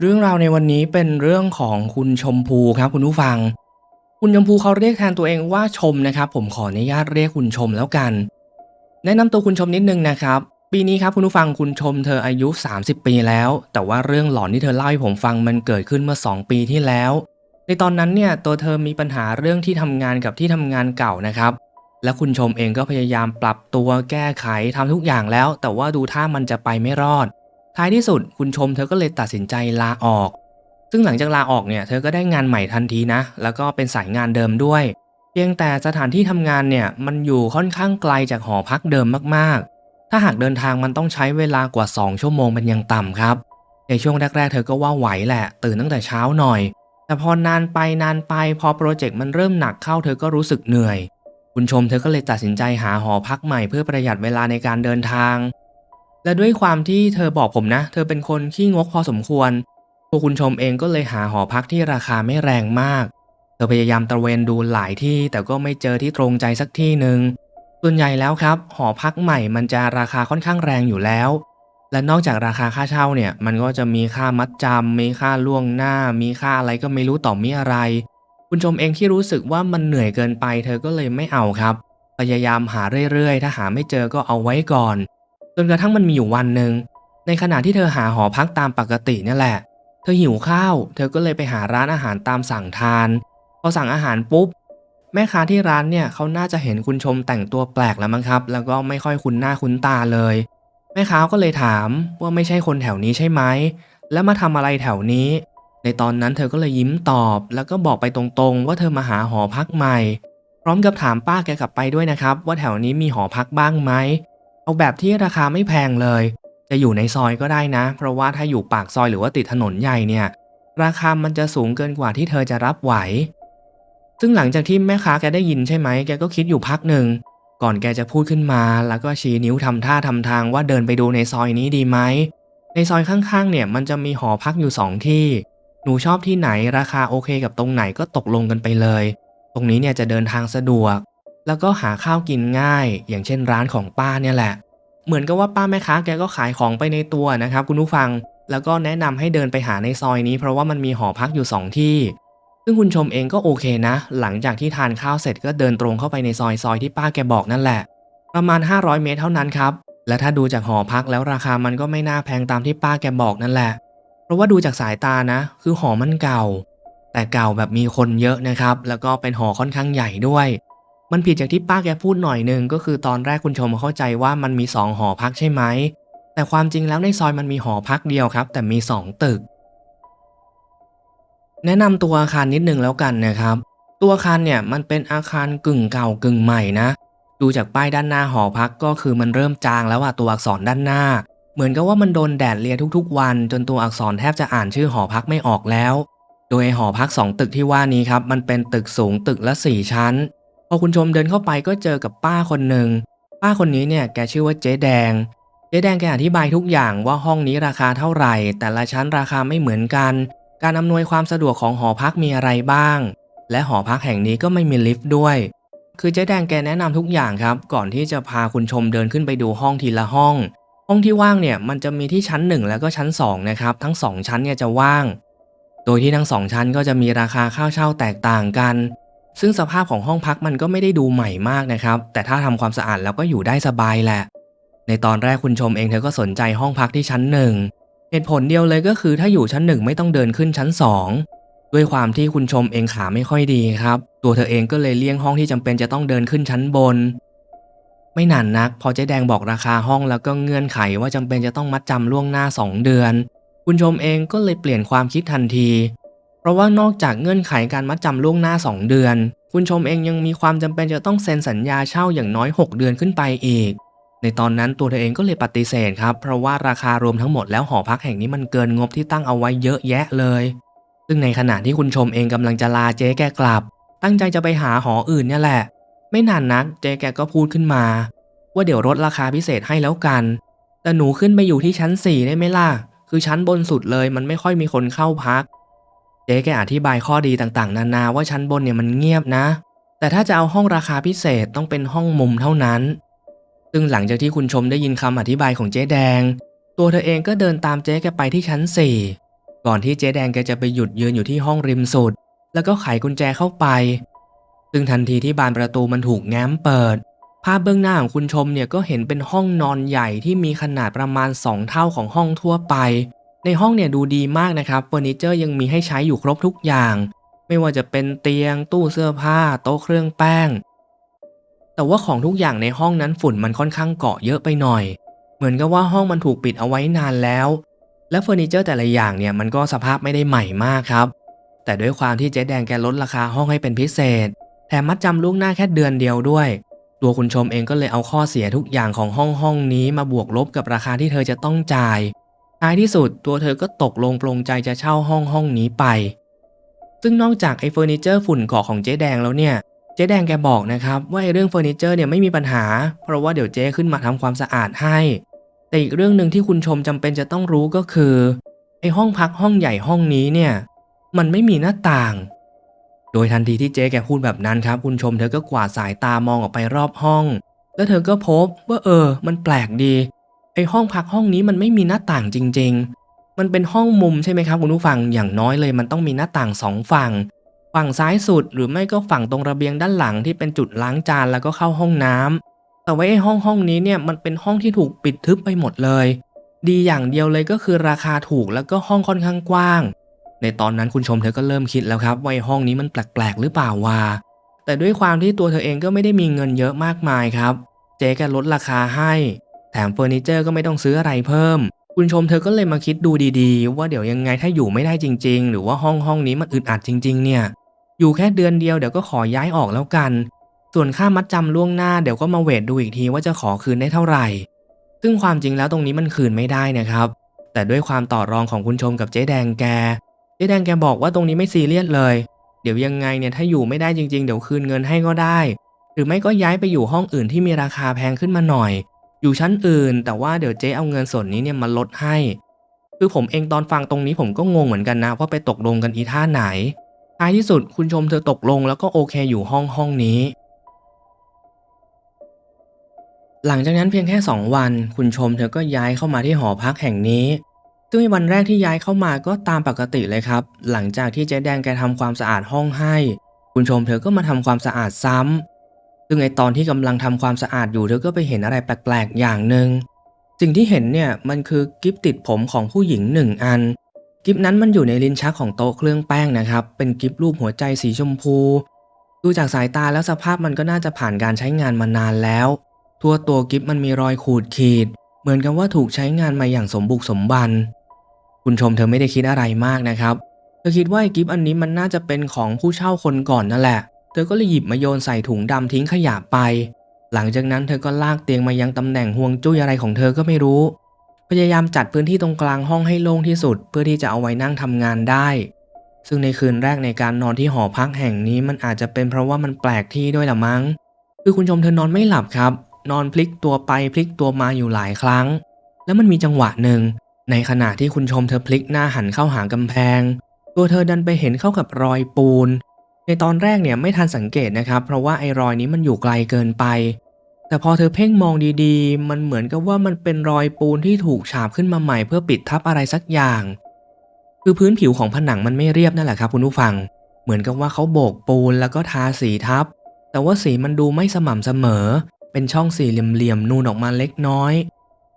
เรื่องราวในวันนี้เป็นเรื่องของคุณชมพูครับคุณผู้ฟัง คุณชมพูเขาเรียกแทนตัวเองว่าชมนะครับ ผมขออนุญาตเรียกคุณชมแล้วกัน แนะนำตัวคุณชมนิดนึงนะครับ ปีนี้ครับคุณผู้ฟังคุณชมเธออายุ 30 ปีแล้ว แต่ว่าเรื่องหลอนที่เธอเล่าให้ผมฟังมันเกิดขึ้นเมื่อ 2 ปีที่แล้ว ในตอนนั้นเนี่ยตัวเธอมีปัญหาเรื่องที่ทำงานกับที่ทำงานเก่านะครับ และคุณชมเองก็พยายามปรับตัวแก้ไขทำทุกอย่างแล้ว แต่ว่าดูท่ามันจะไปไม่รอด ท้ายที่สุดคุณชมเธอก็เลยตัดสินใจลาออก ซึ่งหลังจากลาออกเนี่ยเธอก็ได้งานใหม่ทันทีนะ แล้วก็เป็นสายงานเดิมด้วย เพียงแต่สถานที่ทำงานเนี่ยมันอยู่ค่อนข้างไกลจากหอพักเดิมมากๆ ถ้าหากเดินทางมันต้องใช้เวลากว่า 2 ชั่วโมงเป็นอย่างต่ำครับ ในช่วงแรก ๆ เธอก็ว่าไหวแหละ ตื่นตั้งแต่เช้าหน่อย แต่พอนานไปนานไปพอโปรเจกต์มันเริ่มหนักเข้าเธอก็รู้สึกเหนื่อย คุณชมเธอก็เลยตัดสินใจหาหอพักใหม่เพื่อประหยัดเวลาในการเดินทาง และด้วยความที่เธอบอกผมนะ เธอเป็นคนขี้งกพอสมควร ตัวคุณชมเองก็เลยหาหอพักที่ราคาไม่แรงมาก เธอพยายามตระเวนดูหลายที่แต่ก็ไม่เจอที่ตรงใจสักที่หนึ่ง ส่วนใหญ่แล้วครับ หอพักใหม่มันจะราคาค่อนข้างแรงอยู่แล้ว และนอกจากราคาค่าเช่าเนี่ย มันก็จะมีค่ามัดจำมีค่าล่วงหน้า มีค่าอะไรก็ไม่รู้ต่อมีอะไร คุณชมเองที่รู้สึกว่ามันเหนื่อยเกินไป เธอก็เลยไม่เอาครับ พยายามหาเรื่อยๆ ถ้าหาไม่เจอก็เอาไว้ก่อน จนกระทั่งมันมีอยู่วันหนึ่งในขณะที่เธอหาหอพักตามปกตินี่แหละ เธอหิวข้าว เธอก็เลยไปหาร้านอาหารตามสั่งทาน พอสั่งอาหารปุ๊บ แม่ค้าที่ร้านเนี่ยเขาน่าจะเห็นคุณชมแต่งตัวแปลกแล้วมั้งครับ แล้วก็ไม่ค่อยคุ้นหน้าคุ้นตาเลย แม่ค้าก็เลยถามว่าไม่ใช่คนแถวนี้ใช่ไหม แล้วมาทำอะไรแถวนี้ ในตอนนั้นเธอก็เลยยิ้มตอบ แล้วก็บอกไปตรงๆ ว่าเธอมาหาหอพักใหม่ พร้อมกับถามป้าแกกลับไปด้วยนะครับ ว่าแถวนี้มีหอพักบ้างไหม เอาแบบที่ราคาไม่แพงเลย จะอยู่ในซอยก็ได้นะ เพราะว่าถ้าอยู่ปากซอยหรือว่าติดถนนใหญ่เนี่ย ราคามันจะสูงเกินกว่าที่เธอจะรับไหว ซึ่งหลังจากที่แม่ค้าแกได้ยินใช่ไหมแกก็คิดอยู่พักหนึ่ง ก่อนแกจะพูดขึ้นมา แล้วก็ชี้นิ้วทำท่าทำทางว่าเดินไปดูในซอยนี้ดีไหม ในซอยข้างๆ เนี่ยมันจะมีหอพักอยู่สองที่ หนูชอบที่ไหนราคาโอเคกับตรงไหนก็ตกลงกันไปเลย ตรงนี้เนี่ยจะเดินทางสะดวก แล้วก็หาข้าวกินง่าย อย่างเช่นร้านของป้าเนี่ยแหละ เหมือนกับว่าป้าแม่ค้าแกก็ขายของไปในตัวนะครับ คุณผู้ฟัง แล้วก็แนะนำให้เดินไปหาในซอยนี้ เพราะว่ามันมีหอพักอยู่สองที่ ซึ่งคุณชมเองก็โอเคนะ หลังจากที่ทานข้าวเสร็จก็เดินตรงเข้าไปในซอยซอยที่ป้าแกบอกนั่นแหละ ประมาณ 500 เมตรเท่านั้นครับ และถ้าดูจากหอพักแล้วราคามันก็ไม่น่าแพงตามที่ป้าแกบอกนั่นแหละ เพราะว่าดูจากสายตานะ คือหอมันเก่า แต่เก่าแบบมีคนเยอะนะครับ แล้วก็เป็นหอค่อนข้างใหญ่ด้วย มันผิดจากที่ป้าแกพูดหน่อยหนึ่งก็คือตอนแรกคุณชมเข้าใจว่ามันมีสองหอพักใช่ไหม แต่ความจริงแล้วในซอยมันมีหอพักเดียวครับ แต่มีสองตึก แนะนำตัวอาคารนิดนึงแล้วกันนะครับ ตัวอาคารเนี่ยมันเป็นอาคารกึ่งเก่ากึ่งใหม่นะ ดูจากป้ายด้านหน้าหอพักก็คือมันเริ่มจางแล้วอะตัวอักษรด้านหน้า เหมือนกับว่ามันโดนแดดเลียทุกๆ วัน จนตัวอักษรแทบจะอ่านชื่อหอพักไม่ออกแล้ว โดยหอพักสองตึกที่ว่านี้ครับมันเป็นตึกสูงตึกละสี่ชั้น พอคุณชมเดินเข้าไปก็เจอกับป้าคนหนึ่ง ป้าคนนี้เนี่ยแกชื่อว่าเจ๊แดง เจ๊แดงแกอธิบายทุกอย่างว่าห้องนี้ราคาเท่าไหร่ แต่ละชั้นราคาไม่เหมือนกัน การอำนวยความสะดวกของหอพักมีอะไรบ้าง และหอพักแห่งนี้ก็ไม่มีลิฟต์ด้วย คือเจ๊แดงแกแนะนำทุกอย่างครับ ก่อนที่จะพาคุณชมเดินขึ้นไปดูห้องทีละห้อง ห้องที่ว่างเนี่ยมันจะมีที่ชั้น 1 แล้วก็ชั้น2นะครับทั้ง 2 ชั้นเนี่ยจะว่าง โดยที่ทั้ง 2 ชั้นก็จะมีราคาค่าเช่าแตกต่างกัน ซึ่งสภาพของห้องพักมันก็ไม่ได้ดูใหม่มากนะครับ แต่ถ้าทำความสะอาดแล้วก็อยู่ได้สบายแหละ ในตอนแรกคุณชมเองเธอก็สนใจห้องพักที่ชั้นหนึ่งเหตุผลเดียวเลยก็คือถ้าอยู่ชั้นหนึ่งไม่ต้องเดินขึ้นชั้นสองด้วยความที่คุณชมเองขาไม่ค่อยดีครับ ตัวเธอเองก็เลยเลี่ยงห้องที่จำเป็นจะต้องเดินขึ้นชั้นบน ไม่นานนัก พอเจ๊แดงบอกราคาห้องแล้วก็เงื่อนไขว่าจำเป็นจะต้องมัดจำล่วงหน้า 2 เดือน คุณชมเองก็เลยเปลี่ยนความคิดทันที เพราะว่านอกจากเงื่อนไขการมัดจำล่วงหน้า 2 เดือน คุณชมเองยังมีความจำเป็นจะต้องเซ็นสัญญาเช่าอย่างน้อย 6 เดือนขึ้นไปอีก ในตอนนั้นตัวเธอเองก็เลยปฏิเสธครับ เพราะว่าราคารวมทั้งหมดแล้วหอพักแห่งนี้มันเกินงบที่ตั้งเอาไว้เยอะแยะเลย ซึ่งในขณะที่คุณชมเองกำลังจะลาเจ๊แกกลับ ตั้งใจจะไปหาหออื่นเนี่ยแหละ ไม่นานนักเจ๊แกก็พูดขึ้นมา ว่าเดี๋ยวลดราคาพิเศษให้แล้วกัน แต่หนูขึ้นไปอยู่ที่ชั้น4ได้ไหมล่ะคือชั้นบนสุดเลยมันไม่ค่อยมีคนเข้าพัก เจ๊แกอธิบายข้อดีต่างๆ นานาว่าชั้นบนเนี่ยมันเงียบนะ แต่ถ้าจะเอาห้องราคาพิเศษต้องเป็นห้องมุมเท่านั้น ซึ่งหลังจากที่คุณชมได้ยินคำอธิบายของเจ๊แดง ตัวเธอเองก็เดินตามเจ๊แกไปที่ชั้น 4 ก่อนที่เจ๊แดงแกจะไปหยุดยืนอยู่ที่ห้องริมสุด แล้วก็ไขกุญแจเข้าไป ซึ่งทันทีที่บานประตูมันถูกแง้มเปิด ภาพเบื้องหน้าของคุณชมเนี่ยก็เห็นเป็นห้องนอนใหญ่ที่มีขนาดประมาณ 2 เท่าของห้องทั่วไป ในห้องเนี่ยดูดีมากนะครับเฟอร์นิเจอร์ยังมีให้ใช้อยู่ครบทุกอย่าง ไม่ว่าจะเป็นเตียง ตู้เสื้อผ้า โต๊ะเครื่องแป้ง แต่ว่าของทุกอย่างในห้องนั้นฝุ่นมันค่อนข้างเกาะเยอะไปหน่อย เหมือนกับว่าห้องมันถูกปิดเอาไว้นานแล้ว และเฟอร์นิเจอร์แต่ละอย่างเนี่ยมันก็สภาพไม่ได้ใหม่มากครับ แต่ด้วยความที่เจ๊แดงแกลดราคาห้องให้เป็นพิเศษ แถมมัดจำล่วงหน้าแค่เดือนเดียวด้วย ตัวคุณชมเองก็เลยเอาข้อเสียทุกอย่างของห้องห้องนี้มาบวกลบกับราคาที่เธอจะต้องจ่าย ท้ายที่สุดตัวเธอก็ตกลงปลงใจจะเช่าห้องห้องนี้ไป ซึ่งนอกจากไอ้เฟอร์นิเจอร์ฝุ่นเกาะของเจ๊แดงแล้วเนี่ยเจ๊แดงแกบอกนะครับว่าไอ้เรื่องเฟอร์นิเจอร์เนี่ยไม่มีปัญหา เพราะว่าเดี๋ยวเจ๊ขึ้นมาทำความสะอาดให้ แต่อีกเรื่องหนึ่งที่คุณชมจำเป็นจะต้องรู้ก็คือไอ้ห้องพักห้องใหญ่ห้องนี้เนี่ยมันไม่มีหน้าต่าง โดยทันทีที่เจ๊แกพูดแบบนั้นครับ คุณชมเธอก็กวาดสายตามองออกไปรอบห้อง แล้วเธอก็พบว่าเออ มันแปลกดี ไอห้องพักห้องนี้มันไม่มีหน้าต่างจริง ๆ มันเป็นห้องมุมใช่ไหมครับคุณผู้ฟังอย่างน้อยเลย มันต้องมีหน้าต่างสองฝั่ง ฝั่งซ้ายสุดหรือไม่ก็ฝั่งตรงระเบียงด้านหลังที่เป็นจุดล้างจานแล้วก็เข้าห้องน้ำแต่ว่าไอห้องห้องนี้เนี่ยมันเป็นห้องที่ถูกปิดทึบไปหมดเลย ดีอย่างเดียวเลยก็คือราคาถูกแล้วก็ห้องค่อนข้างกว้าง ในตอนนั้นคุณชมเธอก็เริ่มคิดแล้วครับว่าห้องนี้มันแปลกๆหรือเปล่าวะแต่ด้วยความที่ตัวเธอเองก็ไม่ได้มีเงินเยอะมากมายครับ เจ๊ก็ลดราคาให้ แถมเฟอร์นิเจอร์ก็ไม่ต้องซื้ออะไรเพิ่ม คุณชมเธอก็เลยมาคิดดูดีๆ ว่าเดี๋ยวยังไงถ้าอยู่ไม่ได้จริง ๆ หรือว่าห้องห้องนี้มันอึดอัดจริง ๆ เนี่ย อยู่แค่เดือนเดียวเดี๋ยวก็ขอย้ายออกแล้วกัน ส่วนค่ามัดจำล่วงหน้าเดี๋ยวก็มาเวทดูอีกทีว่าจะขอคืนได้เท่าไหร่ ซึ่งความจริงแล้วตรงนี้มันคืนไม่ได้นะครับ แต่ด้วยความต่อรองของคุณชมกับเจ๊แดงแก เจ๊แดงแกบอกว่าตรงนี้ไม่ซีเรียสเลย เดี๋ยวยังไงเนี่ยถ้าอยู่ไม่ได้จริง ๆ เดี๋ยวคืนเงินให้ก็ได้ หรือไม่ก็ย้ายไปอยู่ห้องอื่นที่มีราคาแพงขึ้นมาหน่อย อยู่ชั้นอื่น แต่ว่าเดี๋ยวเจ๊เอาเงินส่วนนี้เนี่ยมาลดให้ คือผมเองตอนฟังตรงนี้ผมก็งงเหมือนกันนะว่าไปตกลงกันอีท่าไหน ท้ายที่สุดคุณชมเธอตกลงแล้วก็โอเคอยู่ห้องห้องนี้ หลังจากนั้นเพียงแค่ 2 วัน คุณชมเธอก็ย้ายเข้ามาที่หอพักแห่งนี้ซึ่งในวันแรกที่ย้ายเข้ามาก็ตามปกติเลยครับ หลังจากที่เจ๊แดงแกทำความสะอาดห้องให้ คุณชมเธอก็มาทำความสะอาดซ้ำ ซึ่งในตอนที่กำลังทำความสะอาดอยู่เธอก็ไปเห็นอะไรแปลกๆอย่างหนึ่งสิ่งที่เห็นเนี่ยมันคือกิฟติดผมของผู้หญิงหนึ่งอัน กิฟนั้นมันอยู่ในลิ้นชักของโต๊ะเครื่องแป้งนะครับ เป็นกิฟรูปหัวใจสีชมพู ดูจากสายตาแล้วสภาพมันก็น่าจะผ่านการใช้งานมานานแล้ว ทั่วตัวกิฟมันมีรอยขูดขีด เหมือนกับว่าถูกใช้งานมาอย่างสมบุกสมบัน คุณชมเธอไม่ได้คิดอะไรมากนะครับ เธอคิดว่าไอกิฟอันนี้มันน่าจะเป็นของผู้เช่าคนก่อนนั่นแหละ เธอก็เลยหยิบมาโยนใส่ถุงดำทิ้งขยะไป หลังจากนั้นเธอก็ลากเตียงมายังตำแหน่งห่วงจุ้ยอะไรของเธอก็ไม่รู้ พยายามจัดพื้นที่ตรงกลางห้องให้โล่งที่สุด เพื่อที่จะเอาไว้นั่งทำงานได้ ซึ่งในคืนแรกในการนอนที่หอพักแห่งนี้มันอาจจะเป็นเพราะว่ามันแปลกที่ด้วยละมั้ง คือคุณชมเธอนอนไม่หลับครับ นอนพลิกตัวไปพลิกตัวมาอยู่หลายครั้ง แล้วมันมีจังหวะหนึ่งในขณะที่คุณชมเธอพลิกหน้าหันเข้าหากำแพง ตัวเธอดันไปเห็นเข้ากับรอยปูน ในตอนแรกเนี่ยไม่ทันสังเกตนะครับ เพราะว่าไอ้รอยนี้มันอยู่ไกลเกินไป แต่พอเธอเพ่งมองดีๆ มันเหมือนกับว่ามันเป็นรอยปูนที่ถูกฉาบขึ้นมาใหม่เพื่อปิดทับอะไรสักอย่าง คือพื้นผิวของผนังมันไม่เรียบนั่นแหละครับคุณผู้ฟัง เหมือนกับว่าเขาโบกปูนแล้วก็ทาสีทับ แต่ว่าสีมันดูไม่สม่ำเสมอ เป็นช่องสี่เหลี่ยมๆนูนออกมาเล็กน้อย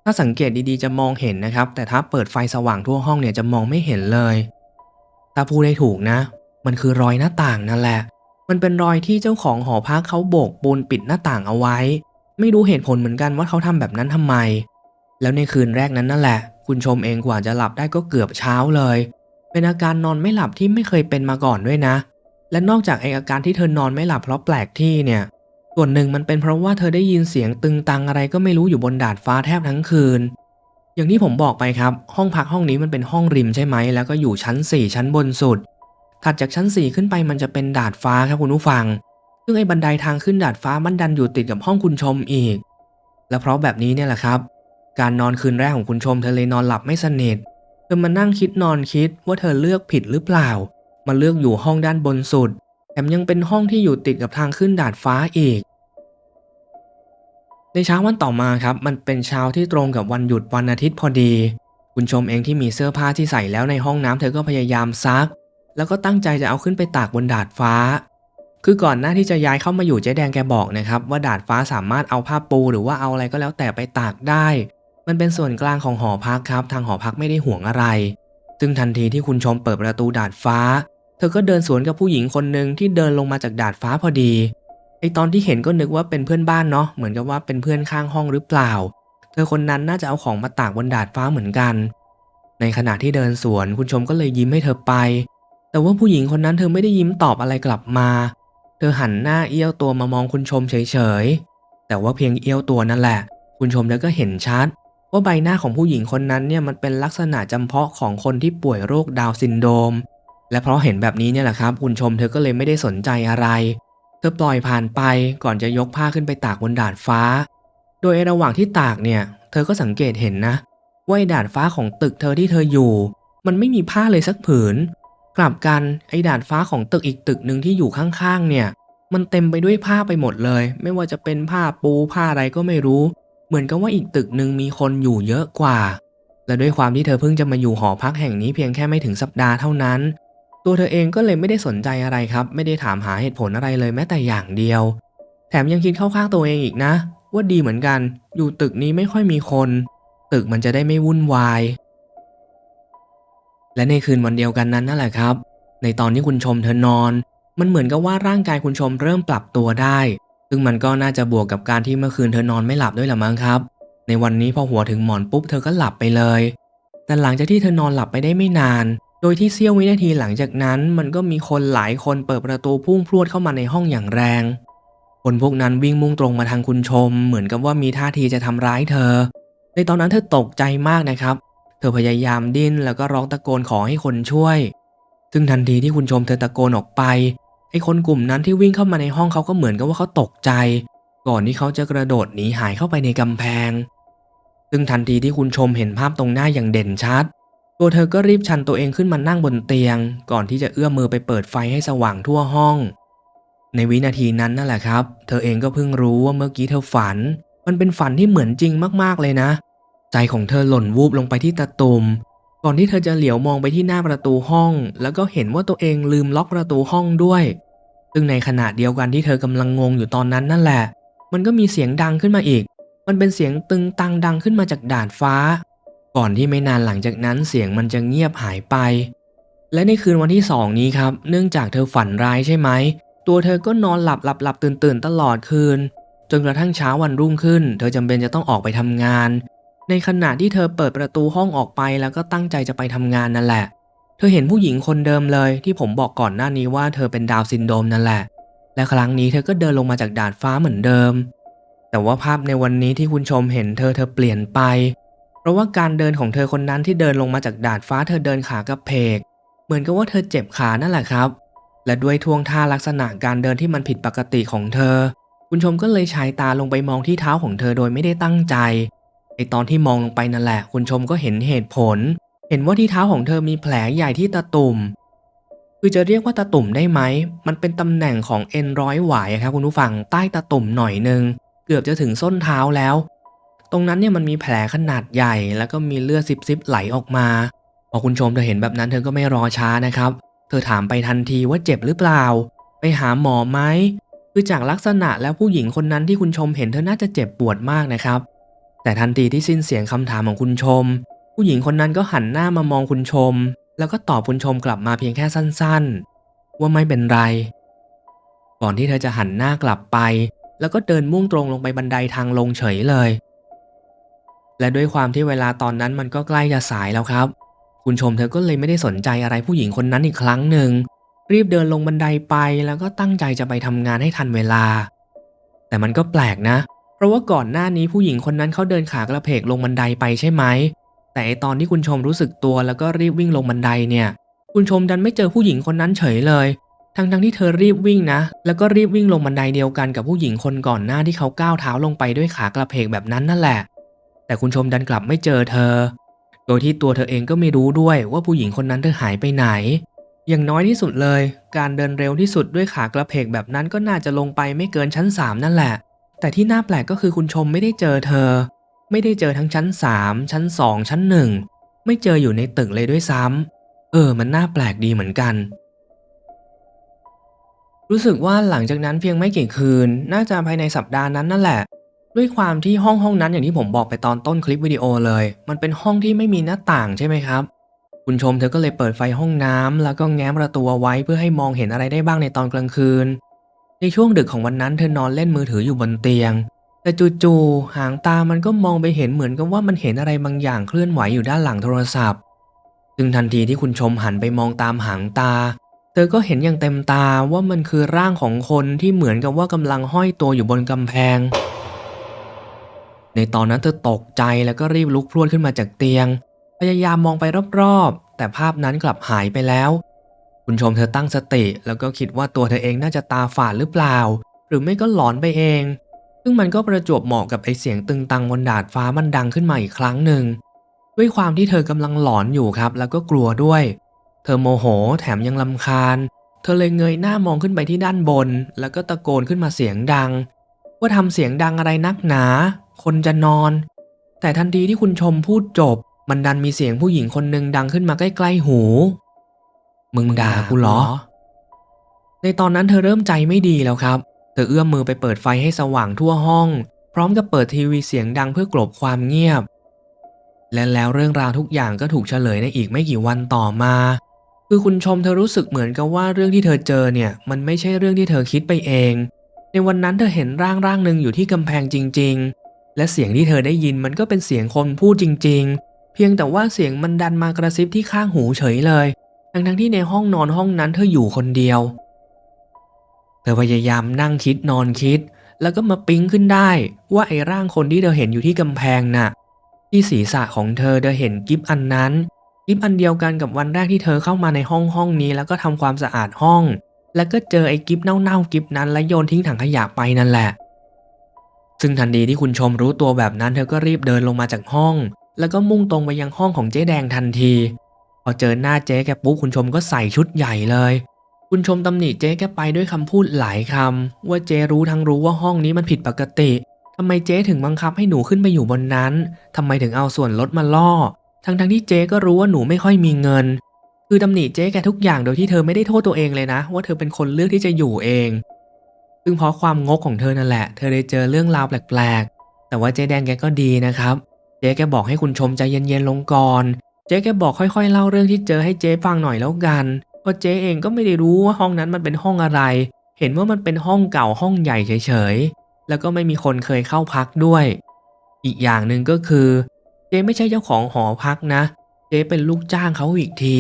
ถ้าสังเกตดีๆจะมองเห็นนะครับ แต่ถ้าเปิดไฟสว่างทั่วห้องเนี่ยจะมองไม่เห็นเลยถ้าพูดได้ถูกนะ มันคือรอยหน้าต่างนั่นแหละ มันเป็นรอยที่เจ้าของหอพักเขาโบกปูนปิดหน้าต่างเอาไว้ ไม่รู้เหตุผลเหมือนกันว่าเขาทำแบบนั้นทำไม แล้วในคืนแรกนั้นนั่นแหละ คุณชมเองกว่าจะหลับได้ก็เกือบเช้าเลย เป็นอาการนอนไม่หลับที่ไม่เคยเป็นมาก่อนด้วยนะ และนอกจากไออาการที่เธอนอนไม่หลับเพราะแปลกที่เนี่ย ส่วนหนึ่งมันเป็นเพราะว่าเธอได้ยินเสียงตึงตังอะไรก็ไม่รู้อยู่บนดาดฟ้าแทบทั้งคืนอย่างที่ผมบอกไปครับ ห้องพักห้องนี้มันเป็นห้องริมใช่ไหม แล้วก็อยู่ชั้น 4 ชั้นบนสุด ถัดจากชั้น 4 ขึ้นไปมันจะเป็นดาดฟ้าครับคุณผู้ฟัง ซึ่งไอ้บันไดทางขึ้นดาดฟ้ามันดันอยู่ติดกับห้องคุณชมอีก และเพราะแบบนี้เนี่ยแหละครับ การนอนคืนแรกของคุณชมเธอเลยนอนหลับไม่สนิทเธอมานั่งคิดนอนคิดว่าเธอเลือกผิดหรือเปล่ามาเลือกอยู่ห้องด้านบนสุด แถมยังเป็นห้องที่อยู่ติดกับทางขึ้นดาดฟ้าอีก ในเช้าวันต่อมาครับ มันเป็นเช้าที่ตรงกับวันหยุดวันอาทิตย์พอดี คุณชมเองที่มีเสื้อผ้าที่ใส่แล้วในห้องน้ำเธอก็พยายามซัก แล้วก็ตั้งใจจะเอาขึ้นไปตากบนดาดฟ้า คือก่อนหน้าที่จะย้ายเข้ามาอยู่เจ๊แดงแกบอกนะครับว่าดาดฟ้าสามารถเอาผ้าปูหรือว่าเอาอะไรก็แล้วแต่ไปตากได้ มันเป็นส่วนกลางของหอพักครับ ทางหอพักไม่ได้ห่วงอะไร ซึ่งทันทีที่คุณชมเปิดประตูดาดฟ้า เธอก็เดินสวนกับผู้หญิงคนหนึ่งที่เดินลงมาจากดาดฟ้าพอดีไอตอนที่เห็นก็นึกว่าเป็นเพื่อนบ้านเนาะเหมือนกับว่าเป็นเพื่อนข้างห้องหรือเปล่า เธอคนนั้นน่าจะเอาของมาตากบนดาดฟ้าเหมือนกัน ในขณะที่เดินสวนคุณชมก็เลยยิ้มให้เธอไป แต่ว่าผู้หญิงคนนั้นเธอไม่ได้ยิ้มตอบอะไรกลับมา เธอหันหน้าเอี้ยวตัวมามองคุณชมเฉยๆ แต่ว่าเพียงเอี้ยวตัวนั่นแหละ คุณชมแล้วก็เห็นชัด ว่าใบหน้าของผู้หญิงคนนั้นเนี่ยมันเป็นลักษณะจำเพาะของคนที่ป่วยโรคดาวซินโดม และเพราะเห็นแบบนี้เนี่ยแหละครับ คุณชมเธอก็เลยไม่ได้สนใจอะไร เธอปล่อยผ่านไปก่อนจะยกผ้าขึ้นไปตากบนดาดฟ้า โดยระหว่างที่ตากเนี่ย เธอก็สังเกตเห็นนะว่าดาดฟ้าของตึกเธอที่เธออยู่ มันไม่มีผ้าเลยสักผืน กลับกันไอ้ดาดฟ้าของตึกอีกตึกหนึ่งที่อยู่ข้างๆ เนี่ย มันเต็มไปด้วยผ้าไปหมดเลย ไม่ว่าจะเป็นผ้าปูผ้าอะไรก็ไม่รู้ เหมือนกับว่าอีกตึกหนึ่งมีคนอยู่เยอะกว่า และด้วยความที่เธอเพิ่งจะมาอยู่หอพักแห่งนี้เพียงแค่ไม่ถึงสัปดาห์เท่านั้น ตัวเธอเองก็เลยไม่ได้สนใจอะไรครับ ไม่ได้ถามหาเหตุผลอะไรเลยแม้แต่อย่างเดียว แถมยังคิดเข้าข้างตัวเองอีกนะ ว่าดีเหมือนกัน อยู่ตึกนี้ไม่ค่อยมีคน ตึกมันจะได้ไม่วุ่นวาย และในคืนวันเดียวกันนั้นนั่นแหละครับ ในตอนที่คุณชมเธอนอน มันเหมือนกับว่าร่างกายคุณชมเริ่มปรับตัวได้ ซึ่งมันก็น่าจะบวกกับการที่เมื่อคืนเธอนอนไม่หลับด้วยละมั้งครับ ในวันนี้พอหัวถึงหมอนปุ๊บเธอก็หลับไปเลย แต่หลังจากที่เธอนอนหลับไปได้ไม่นาน โดยที่เสี้ยววินาทีหลังจากนั้น มันก็มีคนหลายคนเปิดประตูพุ่งพรวดเข้ามาในห้องอย่างแรง คนพวกนั้นวิ่งมุ่งตรงมาทางคุณชม เหมือนกับว่ามีท่าทีจะทำร้ายเธอ ในตอนนั้นเธอตกใจมากนะครับ เธอพยายามดิ้นแล้วก็ร้องตะโกนขอให้คนช่วย ซึ่งทันทีที่คุณชมเธอตะโกนออกไป ไอ้คนกลุ่มนั้นที่วิ่งเข้ามาในห้องเขาก็เหมือนกับว่าเขาตกใจ ก่อนที่เขาจะกระโดดหนีหายเข้าไปในกำแพง ซึ่งทันทีที่คุณชมเห็นภาพตรงหน้าอย่างเด่นชัด ตัวเธอก็รีบชันตัวเองขึ้นมานั่งบนเตียง ก่อนที่จะเอื้อมมือไปเปิดไฟให้สว่างทั่วห้อง ในวินาทีนั้นนั่นแหละครับ เธอเองก็เพิ่งรู้ว่าเมื่อกี้เธอฝัน มันเป็นฝันที่เหมือนจริงมากๆเลยนะ ใจของเธอหล่นวูบลงไปที่ตะตุ่มก่อนที่เธอจะเหลียวมองไปที่หน้าประตูห้อง แล้วก็เห็นว่าตัวเองลืมล็อกประตูห้องด้วย ซึ่งในขณะเดียวกันที่เธอกำลังงงอยู่ตอนนั้นนั่นแหละ มันก็มีเสียงดังขึ้นมาอีก มันเป็นเสียงตึงตังดังขึ้นมาจากดาดฟ้า ก่อนที่ไม่นานหลังจากนั้นเสียงมันจะเงียบหายไป และในคืนวันที่สองนี้ครับ เนื่องจากเธอฝันร้ายใช่ไหม ตัวเธอก็นอนหลับหลับหลับตื่นตื่นตลอดคืน จนกระทั่งเช้าวันรุ่งขึ้น เธอจำเป็นจะต้องออกไปทำงาน ในขณะที่เธอเปิดประตูห้องออกไปแล้วก็ตั้งใจจะไปทำงานนั่นแหละ เธอเห็นผู้หญิงคนเดิมเลยที่ผมบอกก่อนหน้านี้ว่าเธอเป็นดาวซินโดรมนั่นแหละ และครั้งนี้เธอก็เดินลงมาจากดาดฟ้าเหมือนเดิม แต่ว่าภาพในวันนี้ที่คุณชมเห็นเธอเธอเปลี่ยนไป เพราะว่าการเดินของเธอคนนั้นที่เดินลงมาจากดาดฟ้าเธอเดินขากระเพก เหมือนกับว่าเธอเจ็บขานั่นแหละครับ และด้วยท่วงท่าลักษณะการเดินที่มันผิดปกติของเธอ คุณชมก็เลยฉายตาลงไปมองที่เท้าของเธอโดยไม่ได้ตั้งใจ ไอตอนที่มองลงไปนั่นแหละ คุณชมก็เห็นเหตุผล เห็นว่าที่เท้าของเธอมีแผลใหญ่ที่ตาตุ่ม คือจะเรียกว่าตาตุ่มได้ไหม มันเป็นตำแหน่งของเอ็นร้อยหวายครับคุณผู้ฟังใต้ตาตุ่มหน่อยนึง เกือบจะถึงส้นเท้าแล้ว ตรงนั้นเนี่ยมันมีแผลขนาดใหญ่ แล้วก็มีเลือดซิบๆไหลออกมา พอคุณชมเธอเห็นแบบนั้นเธอก็ไม่รอช้านะครับ เธอถามไปทันทีว่าเจ็บหรือเปล่า ไปหาหมอไหมคือจากลักษณะแล้วผู้หญิงคนนั้นที่คุณชมเห็นเธอน่าจะเจ็บปวดมากนะครับ แต่ทันทีที่สิ้นเสียงคำถามของคุณชม ผู้หญิงคนนั้นก็หันหน้ามามองคุณชม แล้วก็ตอบคุณชมกลับมาเพียงแค่สั้นๆ ว่าไม่เป็นไร ก่อนที่เธอจะหันหน้ากลับไป แล้วก็เดินมุ่งตรงลงไปบันไดทางลงเฉยเลย และด้วยความที่เวลาตอนนั้นมันก็ใกล้จะสายแล้วครับ คุณชมเธอก็เลยไม่ได้สนใจอะไรผู้หญิงคนนั้นอีกครั้งหนึ่งรีบเดินลงบันไดไปแล้วก็ตั้งใจจะไปทำงานให้ทันเวลา แต่มันก็แปลกนะเพราะว่าก่อนหน้านี้ผู้หญิงคนนั้นเขาเดินขากระเพกลงบันไดไปใช่ไหม แต่ตอนที่คุณชมรู้สึกตัวแล้วก็รีบวิ่งลงบันไดเนี่ย คุณชมดันไม่เจอผู้หญิงคนนั้นเฉยเลย ทั้งทั้งที่เธอรีบวิ่งนะ แล้วก็รีบวิ่งลงบันไดเดียวกันกับผู้หญิงคนก่อนหน้าที่เขาก้าวเท้าลงไปด้วยขากระเพกแบบนั้นนั่นแหละ แต่คุณชมดันกลับไม่เจอเธอ โดยที่ตัวเธอเองก็ไม่รู้ด้วยว่าผู้หญิงคนนั้นเธอหายไปไหน อย่างน้อยที่สุดเลย การเดินเร็วที่สุดด้วยขากระเพกแบบนั้นก็น่าจะลงไปไม่เกินชั้น 3 นั่นแหละ แต่ที่น่าแปลกก็คือคุณชมไม่ได้เจอเธอ ไม่ได้เจอทั้งชั้น 3 ชั้น 2 ชั้น 1 ไม่เจออยู่ในตึกเลยด้วยซ้ำเออ มันน่าแปลกดีเหมือนกัน รู้สึกว่าหลังจากนั้นเพียงไม่กี่คืน น่าจะภายในสัปดาห์นั้นนั่นแหละ ด้วยความที่ห้องห้องนั้นอย่างที่ผมบอกไปตอนต้นคลิปวิดีโอเลย มันเป็นห้องที่ไม่มีหน้าต่างใช่ไหมครับ คุณชมเธอก็เลยเปิดไฟห้องน้ำแล้วก็แง้มประตูไว้เพื่อให้มองเห็นอะไรได้บ้างในตอนกลางคืน ในช่วงดึกของวันนั้นเธอนอนเล่นมือถืออยู่บนเตียง แต่จู่ๆหางตามันก็มองไปเห็นเหมือนกับว่ามันเห็นอะไรบางอย่างเคลื่อนไหวอยู่ด้านหลังโทรศัพท์ ซึ่งทันทีที่คุณชมหันไปมองตามหางตา เธอก็เห็นอย่างเต็มตาว่ามันคือร่างของคนที่เหมือนกับว่ากำลังห้อยตัวอยู่บนกำแพง ในตอนนั้นเธอตกใจแล้วก็รีบลุกพรวดขึ้นมาจากเตียง พยายามมองไปรอบๆ แต่ภาพนั้นกลับหายไปแล้ว คุณชมเธอตั้งสติ แล้วก็คิดว่าตัวเธอเองน่าจะตาฝาดหรือเปล่า หรือไม่ก็หลอนไปเอง ซึ่งมันก็ประจวบเหมาะกับไอเสียงตึงตังบนดาดฟ้ามันดังขึ้นมาอีกครั้งหนึ่ง ด้วยความที่เธอกำลังหลอนอยู่ครับ แล้วก็กลัวด้วย เธอโมโหแถมยังลำคาญ เธอเลยเงยหน้ามองขึ้นไปที่ด้านบน แล้วก็ตะโกนขึ้นมาเสียงดัง ว่าทำเสียงดังอะไรนักหนา คนจะนอน แต่ทันทีที่คุณชมพูดจบ มันดันมีเสียงผู้หญิงคนหนึ่งดังขึ้นมาใกล้ๆหู มึงด่ากูเหรอ ในตอนนั้นเธอเริ่มใจไม่ดีแล้วครับ เธอเอื้อมมือไปเปิดไฟให้สว่างทั่วห้อง พร้อมกับเปิดทีวีเสียงดังเพื่อกลบความเงียบ และแล้วเรื่องราวทุกอย่างก็ถูกเฉลยในอีกไม่กี่วันต่อมา คือคุณชมเธอรู้สึกเหมือนกับว่าเรื่องที่เธอเจอเนี่ย มันไม่ใช่เรื่องที่เธอคิดไปเอง ในวันนั้นเธอเห็นร่างร่างหนึ่งอยู่ที่กำแพงจริง ๆ และเสียงที่เธอได้ยินมันก็เป็นเสียงคนพูดจริง ๆ เพียงแต่ว่าเสียงมันดันมากระซิบที่ข้างหูเฉยเลย ทั้งๆที่ในห้องนอนห้องนั้นเธออยู่คนเดียว เธอพยายามนั่งคิดนอนคิด แล้วก็มาปิ๊งขึ้นได้ ว่าไอ้ร่างคนที่เธอเห็นอยู่ที่กำแพงน่ะ ที่ศีรษะของเธอเธอเห็นกิฟอันนั้น กิฟอันเดียวกันกับวันแรกที่เธอเข้ามาในห้องห้องนี้ แล้วก็ทำความสะอาดห้อง แล้วก็เจอไอ้กิฟเน่าๆกิฟนั้นและโยนทิ้งถังขยะไปนั่นแหละ ซึ่งทันทีที่คุณชมรู้ตัวแบบนั้น เธอก็รีบเดินลงมาจากห้อง แล้วก็มุ่งตรงไปยังห้องของเจ๊แดงทันที พอเจอหน้าเจ๊แกปุ๊บคุณชมก็ใส่ชุดใหญ่เลย คุณชมตำหนิเจ๊แกไปด้วยคำพูดหลายคำว่าเจ๊รู้ทั้งรู้ว่าห้องนี้มันผิดปกติทำไมเจ๊ถึงบังคับให้หนูขึ้นไปอยู่บนนั้นทำไมถึงเอาส่วนลดมาล่อ ทั้งทั้งๆที่เจ๊ก็รู้ว่าหนูไม่ค่อยมีเงิน คือตำหนิเจ๊แกทุกอย่างโดยที่เธอไม่ได้โทษตัวเองเลยนะ ว่าเธอเป็นคนเลือกที่จะอยู่เองซึ่งเพราะความงกของเธอนั่นแหละ เธอได้เจอเรื่องราวแปลกๆ แต่ว่าเจ๊แดงแกก็ดีนะครับ เจ๊แกบอกให้คุณชมใจเย็นๆลงก่อน เจ๊แกบอกค่อยๆเล่าเรื่องที่เจอให้เจ๊ฟังหน่อยแล้วกัน เพราะเจ๊เองก็ไม่ได้รู้ว่าห้องนั้นมันเป็นห้องอะไร เห็นว่ามันเป็นห้องเก่าห้องใหญ่เฉยๆ แล้วก็ไม่มีคนเคยเข้าพักด้วย อีกอย่างหนึ่งก็คือ เจ๊ไม่ใช่เจ้าของหอพักนะ เจ๊เป็นลูกจ้างเขาอีกที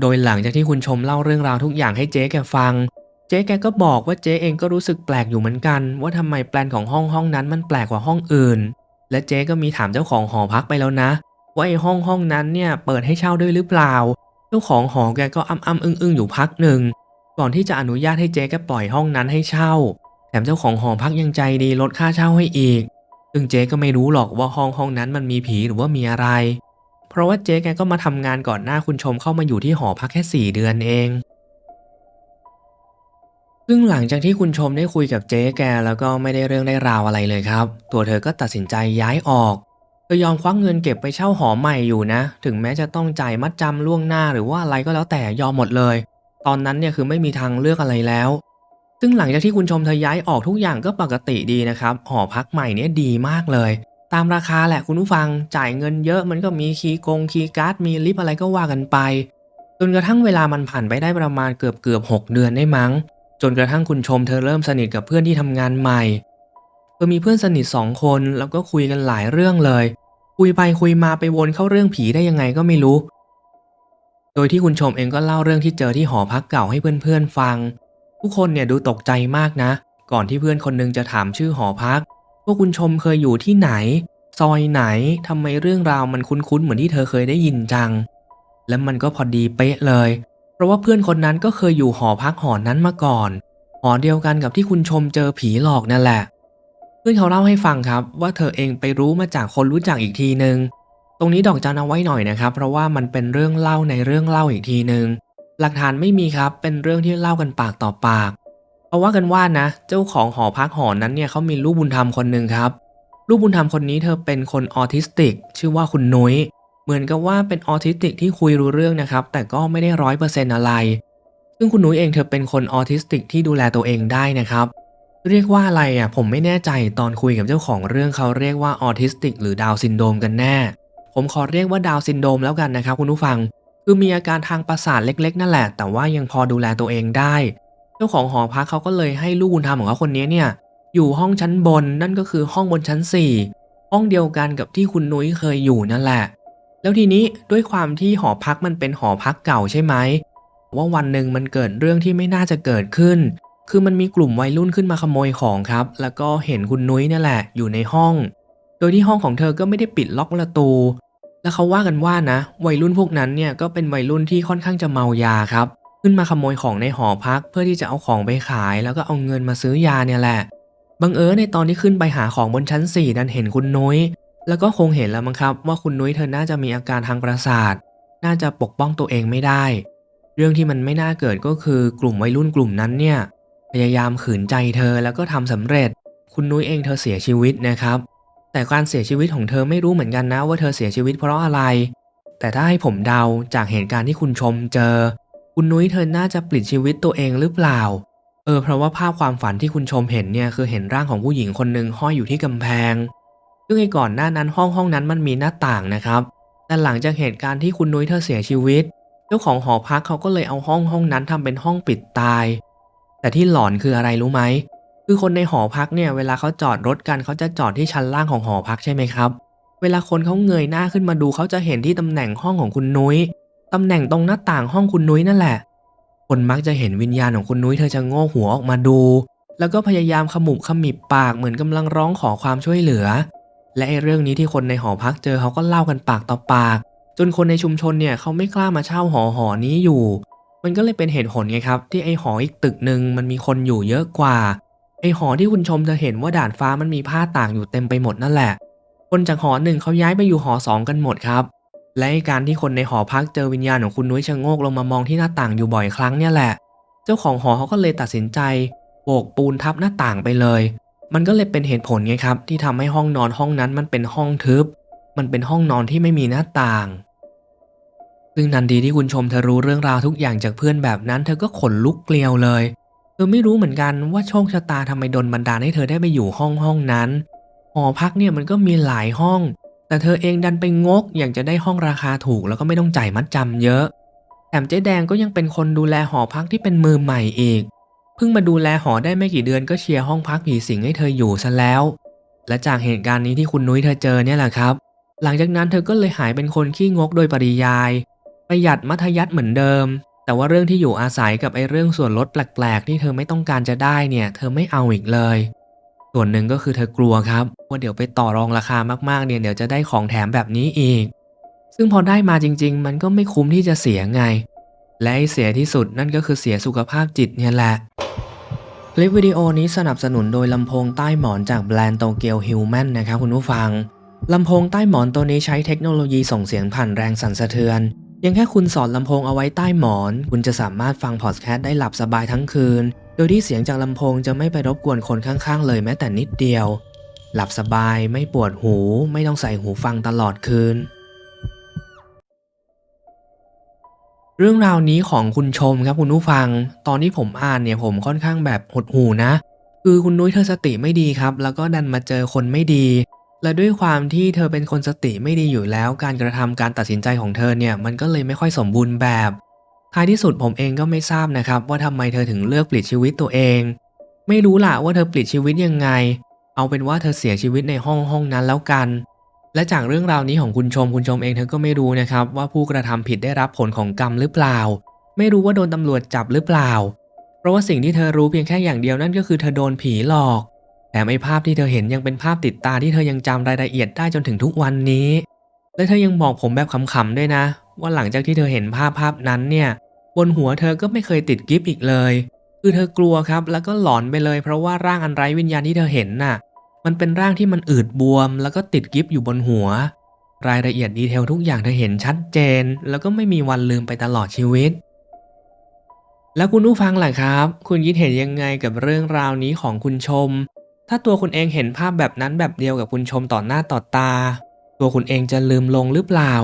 โดยหลังจากที่คุณชมเล่าเรื่องราวทุกอย่างให้เจ๊แกฟัง เจ๊แกก็บอกว่าเจ๊เองก็รู้สึกแปลกอยู่เหมือนกัน ว่าทำไมแปลนของห้องห้องนั้นมันแปลกกว่าห้องอื่น และเจ๊ก็มีถามเจ้าของหอพักไปแล้วนะ ว่าไอ้ห้องห้องนั้นเนี่ยเปิดให้เช่าด้วยหรือเปล่า เจ้าของหอแกก็อ้ำอ้ำอึ้งอึ้งอยู่พักหนึ่ง ก่อนที่จะอนุญาตให้เจ๊แกปล่อยห้องนั้นให้เช่า แถมเจ้าของหอพักยังใจดีลดค่าเช่าให้อีก ซึ่งเจ๊ก็ไม่รู้หรอกว่าห้องห้องนั้นมันมีผีหรือว่ามีอะไร เพราะว่าเจ๊แกก็มาทำงานก่อนหน้าคุณชมเข้ามาอยู่ที่หอพักแค่สี่เดือนเอง ซึ่งหลังจากที่คุณชมได้คุยกับเจ๊แกแล้วก็ไม่ได้เรื่องได้ราวอะไรเลยครับ ตัวเธอก็ตัดสินใจย้ายออกเธอยอมควักเงินเก็บไปเช่าหอใหม่อยู่นะ ถึงแม้จะต้องจ่ายมัดจำล่วงหน้าหรือว่าอะไรก็แล้วแต่ยอมหมดเลย ตอนนั้นเนี่ยคือไม่มีทางเลือกอะไรแล้ว ซึ่งหลังจากที่คุณชมเธอย้ายออกทุกอย่างก็ปกติดีนะครับ หอพักใหม่เนี่ยดีมากเลย ตามราคาแหละคุณผู้ฟังจ่ายเงินเยอะมันก็มีคีย์กงคีย์การ์ดมีลิฟต์อะไรก็ว่ากันไปจนกระทั่งเวลามันผ่านไปได้ประมาณเกือบเกือบหกเดือนได้มั้ง จนกระทั่งคุณชมเธอเริ่มสนิทกับเพื่อนที่ทำงานใหม่เธอมีเพื่อนสนิทสองคนแล้วก็คุยกันหลายเรื่องเลย คุยไปคุยมาไปวนเข้าเรื่องผีได้ยังไงก็ไม่รู้ โดยที่คุณชมเองก็เล่าเรื่องที่เจอที่หอพักเก่าให้เพื่อนๆฟัง ทุกคนเนี่ยดูตกใจมากนะ ก่อนที่เพื่อนคนหนึงจะถามชื่อหอพักว่าคุณชมเคยอยู่ที่ไหน ซอยไหนทำไมเรื่องราวมันคุ้นๆเหมือนที่เธอเคยได้ยินจัง และมันก็พอดีเป๊ะเลย เพราะว่าเพื่อนคนนั้นก็เคยอยู่หอพักหอนั้นมาก่อน หอเดียวกันกับที่คุณชมเจอผีหลอกนั่นแหละ เพื่อนเขาเล่าให้ฟังครับ ว่าเธอเองไปรู้มาจากคนรู้จักอีกทีนึง ตรงนี้ดอกจันเอาไว้หน่อยนะครับ เพราะว่ามันเป็นเรื่องเล่าในเรื่องเล่าอีกทีนึง หลักฐานไม่มีครับเป็นเรื่องที่เล่ากันปากต่อปากเพราะว่ากันว่านะ เจ้าของหอพักหอนั้นเนี่ยเขามีลูกบุญธรรมคนหนึ่งครับ ลูกบุญธรรมคนนี้เธอเป็นคนออทิสติก ชื่อว่าคุณนุ้ย เหมือนกับว่าเป็นออทิสติกที่คุยรู้เรื่องนะครับ แต่ก็ไม่ได้ร้อยเปอร์เซ็นต์อะไร ซึ่งคุณนุ้ยเองเธอเป็นคนออทิสติกที่ดูแลตัวเองได้นะครับ เรียกว่าอะไรอะผมไม่แน่ใจตอนคุยกับเจ้าของเรื่องเขาเรียกว่าออทิสติกหรือดาวซินโดรมกันแน่ ผมขอเรียกว่าดาวซินโดรมแล้วกันนะครับ คุณผู้ฟัง คือมีอาการทางประสาทเล็กๆ นั่นแหละ แต่ว่ายังพอดูแลตัวเองได้ เจ้าของหอพักเขาก็เลยให้ลูกบุญธรรมของเขาคนนี้เนี่ยอยู่ห้องชั้นบนนั่นก็คือห้องบนชั้น 4 ห้องเดียวกันกับที่คุณนุ้ยเคยอยู่นั่นแหละ แล้วทีนี้ด้วยความที่หอพักมันเป็นหอพักเก่าใช่ไหมว่าวันหนึ่งมันเกิดเรื่องที่ไม่น่าจะเกิดขึ้น คือมันมีกลุ่มวัยรุ่นขึ้นมาขโมยของครับ แล้วก็เห็นคุณนุ้ยนี่แหละ อยู่ในห้อง โดยที่ห้องของเธอก็ไม่ได้ปิดล็อกประตู แล้วเขาว่ากันว่านะ วัยรุ่นพวกนั้นเนี่ยก็เป็นวัยรุ่นที่ค่อนข้างจะเมายาครับ ขึ้นมาขโมยของในหอพัก เพื่อที่จะเอาของไปขาย แล้วก็เอาเงินมาซื้อยาเนี่ยแหละ บังเอิญในตอนที่ขึ้นไปหาของบนชั้น4ดันเห็นคุณนุ้ย แล้วก็คงเห็นแล้วมั้งครับ ว่าคุณนุ้ยเธอน่าจะมีอาการทางประสาท น่าจะปกป้องตัวเองไม่ได้ เรื่องที่มันไม่น่าเกิดก็คือกลุ่มวัยรุ่นกลุ่มนั้นเนี่ย พยายามขืนใจเธอแล้วก็ทำสำเร็จ คุณนุ้ยเองเธอเสียชีวิตนะครับ แต่การเสียชีวิตของเธอไม่รู้เหมือนกันนะว่าเธอเสียชีวิตเพราะอะไร แต่ถ้าให้ผมเดาจากเหตุการณ์ที่คุณชมเจอ คุณนุ้ยเธอน่าจะปลิดชีวิตตัวเองหรือเปล่า เออเพราะว่าภาพความฝันที่คุณชมเห็นเนี่ยคือเห็นร่างของผู้หญิงคนหนึ่งห้อยอยู่ที่กำแพง ซึ่งไอ้ก่อนหน้านั้นห้องห้องนั้นมันมีหน้าต่างนะครับ แต่หลังจากเหตุการณ์ที่คุณนุ้ยเธอเสียชีวิต เจ้าของหอพักเขาก็เลยเอาห้องห้องนั้นทำเป็นห้องปิดตาย แต่ที่หลอนคืออะไรรู้ไหม คือคนในหอพักเนี่ยเวลาเขาจอดรถกันเขาจะจอดที่ชั้นล่างของหอพักใช่ไหมครับ เวลาคนเขาเงยหน้าขึ้นมาดูเขาจะเห็นที่ตำแหน่งห้องของคุณนุ้ยตำแหน่งตรงหน้าต่างห้องคุณนุ้ยนั่นแหละ คนมักจะเห็นวิญญาณของคุณนุ้ยเธอจะโง่หัวออกมาดู แล้วก็พยายามขมุบขมิบปากเหมือนกำลังร้องขอความช่วยเหลือ และไอ้เรื่องนี้ที่คนในหอพักเจอเขาก็เล่ากันปากต่อปาก จนคนในชุมชนเนี่ยเขาไม่กล้ามาเช่าหอหอนี้อยู่ มันก็เลยเป็นเหตุผลไงครับ ที่ไอ้หออีกตึกหนึ่งมันมีคนอยู่เยอะกว่า ไอ้หอที่คุณชมจะเห็นว่าด่านฟ้ามันมีผ้าต่ากอยู่เต็มไปหมดนั่นแหละ คนจากหอหนึ่งเขาย้ายไปอยู่หอสองกันหมดครับ และไอ้การที่คนในหอพักเจอวิญญาณของคุณนุ้ยชะโงกลงมามองที่หน้าต่างอยู่บ่อยครั้งเนี่ยแหละ เจ้าของหอเขาก็เลยตัดสินใจโบกปูนทับหน้าต่างไปเลย มันก็เลยเป็นเหตุผลไงครับ ที่ทำให้ห้องนอนห้องนั้นมันเป็นห้องทึบ มันเป็นห้องนอนที่ไม่มีหน้าต่าง ซึ่งทันทีที่คุณชมเธอรู้เรื่องราวทุกอย่างจากเพื่อนแบบนั้น เธอก็ขนลุกเกลียวเลย เธอไม่รู้เหมือนกันว่าโชคชะตาทำไมดนบันดาลให้เธอได้ไปอยู่ห้องห้องนั้น หอพักเนี่ยมันก็มีหลายห้อง แต่เธอเองดันไปงกอยากจะได้ห้องราคาถูกแล้วก็ไม่ต้องจ่ายมัดจำเยอะ แถมเจ๊แดงก็ยังเป็นคนดูแลหอพักที่เป็นมือใหม่อีก เพิ่งมาดูแลหอได้ไม่กี่เดือนก็เชียร์ห้องพักผีสิงให้เธออยู่ซะแล้ว และจากเหตุการณ์นี้ที่คุณนุ้ยเธอเจอเนี่ยแหละครับ หลังจากนั้นเธอก็เลยหายเป็นคนขี้งกโดยปริยาย ประหยัดมัธยัติเหมือนเดิม แต่ว่าเรื่องที่อยู่อาศัยกับไอ้เรื่องส่วนลดแปลกๆ ที่เธอไม่ต้องการจะได้เนี่ย เธอไม่เอาอีกเลย ส่วนหนึ่งก็คือเธอกลัวครับว่าเดี๋ยวไปต่อรองราคามากๆเนี่ยเดี๋ยวจะได้ของแถมแบบนี้อีก ซึ่งพอได้มาจริง ๆ มันก็ไม่คุ้มที่จะเสียไง และเสียที่สุดนั่นก็คือเสียสุขภาพจิตเนี่ยแหละ คลิปวิดีโอนี้สนับสนุนโดยลำโพงใต้หมอนจากแบรนด์โตเกียวฮิวแมนนะครับคุณผู้ฟัง ลำโพงใต้หมอนตัวนี้ใช้เทคโนโลยีส่งเสียงผ่านแรงสั่นสะเทือนเพียงแค่คุณสอดลำโพงเอาไว้ใต้หมอน คุณจะสามารถฟังพอดแคสต์ได้หลับสบายทั้งคืน โดยที่เสียงจากลำโพงจะไม่ไปรบกวนคนข้างๆ เลยแม้แต่นิดเดียว หลับสบายไม่ปวดหู ไม่ต้องใส่หูฟังตลอดคืน เรื่องราวนี้ของคุณชมครับคุณผู้ฟัง ตอนที่ผมอ่านเนี่ยผมค่อนข้างแบบหดหูนะ คือคุณนุ้ยเธอสติไม่ดีครับ แล้วก็ดันมาเจอคนไม่ดี และด้วยความที่เธอเป็นคนสติไม่ดีอยู่แล้ว การกระทำการตัดสินใจของเธอเนี่ยมันก็เลยไม่ค่อยสมบูรณ์แบบ ท้ายที่สุดผมเองก็ไม่ทราบนะครับว่าทำไมเธอถึงเลือกปลิดชีวิตตัวเอง ไม่รู้ล่ะว่าเธอปลิดชีวิตยังไง เอาเป็นว่าเธอเสียชีวิตในห้องห้องนั้นแล้วกัน และจากเรื่องราวนี้ของคุณชมคุณชมเองเธอก็ไม่รู้นะครับ ว่าผู้กระทำผิดได้รับผลของกรรมหรือเปล่า ไม่รู้ว่าโดนตำรวจจับหรือเปล่า เพราะว่าสิ่งที่เธอรู้เพียงแค่อย่างเดียวนั่นก็คือเธอโดนผีหลอกแถมไอ้ภาพที่เธอเห็นยังเป็นภาพติดตาที่เธอยังจำรายละเอียดได้จนถึงทุกวันนี้ และเธอยังบอกผมแบบขำๆด้วยนะ ว่าหลังจากที่เธอเห็นภาพภาพนั้นเนี่ยบนหัวเธอก็ไม่เคยติดกิฟต์อีกเลย คือเธอกลัวครับแล้วก็หลอนไปเลย เพราะว่าร่างอันไร้วิญญาณที่เธอเห็นน่ะ มันเป็นร่างที่มันอืดบวม แล้วก็ติดกิฟต์อยู่บนหัว รายละเอียดดีเทลทุกอย่างเธอเห็นชัดเจน แล้วก็ไม่มีวันลืมไปตลอดชีวิต แล้วคุณผู้ฟังล่ะครับ คุณคิดเห็นยังไงกับเรื่องราวนี้ของคุณชม ถ้าตัวคุณเองเห็นภาพแบบนั้นแบบเดียวกับคุณชมต่อหน้าต่อตา ตัวคุณเองจะลืมลงหรือเปล่า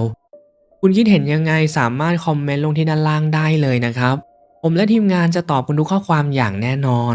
คุณคิดเห็นยังไงสามารถคอมเมนต์ลงที่ด้านล่างได้เลยนะครับ ผมและทีมงานจะตอบคุณทุกข้อความอย่างแน่นอน